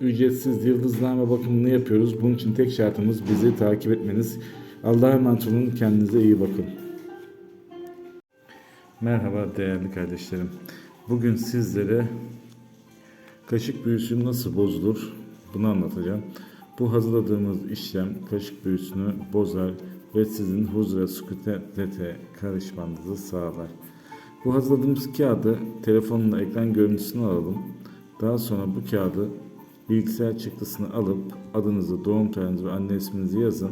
ücretsiz yıldızname bakımını yapıyoruz. Bunun için tek şartımız bizi takip etmeniz. Allah'a emanet olun. Kendinize iyi bakın. Merhaba değerli kardeşlerim. Bugün sizlere kaşık büyüsü nasıl bozulur bunu anlatacağım. Bu hazırladığımız işlem kaşık büyüsünü bozar ve sizin huzura sükutete karışmanızı sağlar. Bu hazırladığımız kağıdı telefonla ekran görüntüsünü alalım. Daha sonra bu kağıdı bilgisayar çıktısını alıp adınızı, doğum tarihinizi ve anne isminizi yazın.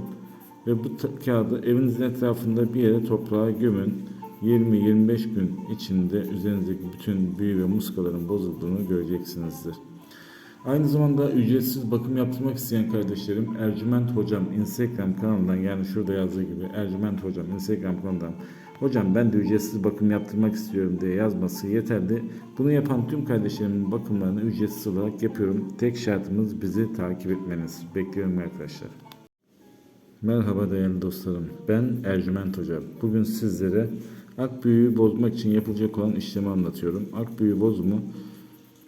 Ve bu kağıdı evinizin etrafında bir yere toprağa gömün. 20-25 gün içinde üzerinizdeki bütün büyü ve muskaların bozulduğunu göreceksinizdir. Aynı zamanda ücretsiz bakım yaptırmak isteyen kardeşlerim Ercüment Hocam Instagram kanalından yani şurada yazdığı gibi Ercüment Hocam Instagram kanalından Hocam ben de ücretsiz bakım yaptırmak istiyorum diye yazması yeterli. Bunu yapan tüm kardeşlerimin bakımlarını ücretsiz olarak yapıyorum. Tek şartımız bizi takip etmeniz. Bekliyorum arkadaşlar. Merhaba değerli dostlarım. Ben Ercüment Hoca. Bugün sizlere ak büyüğü bozmak için yapılacak olan işlemi anlatıyorum. Ak büyü bozumu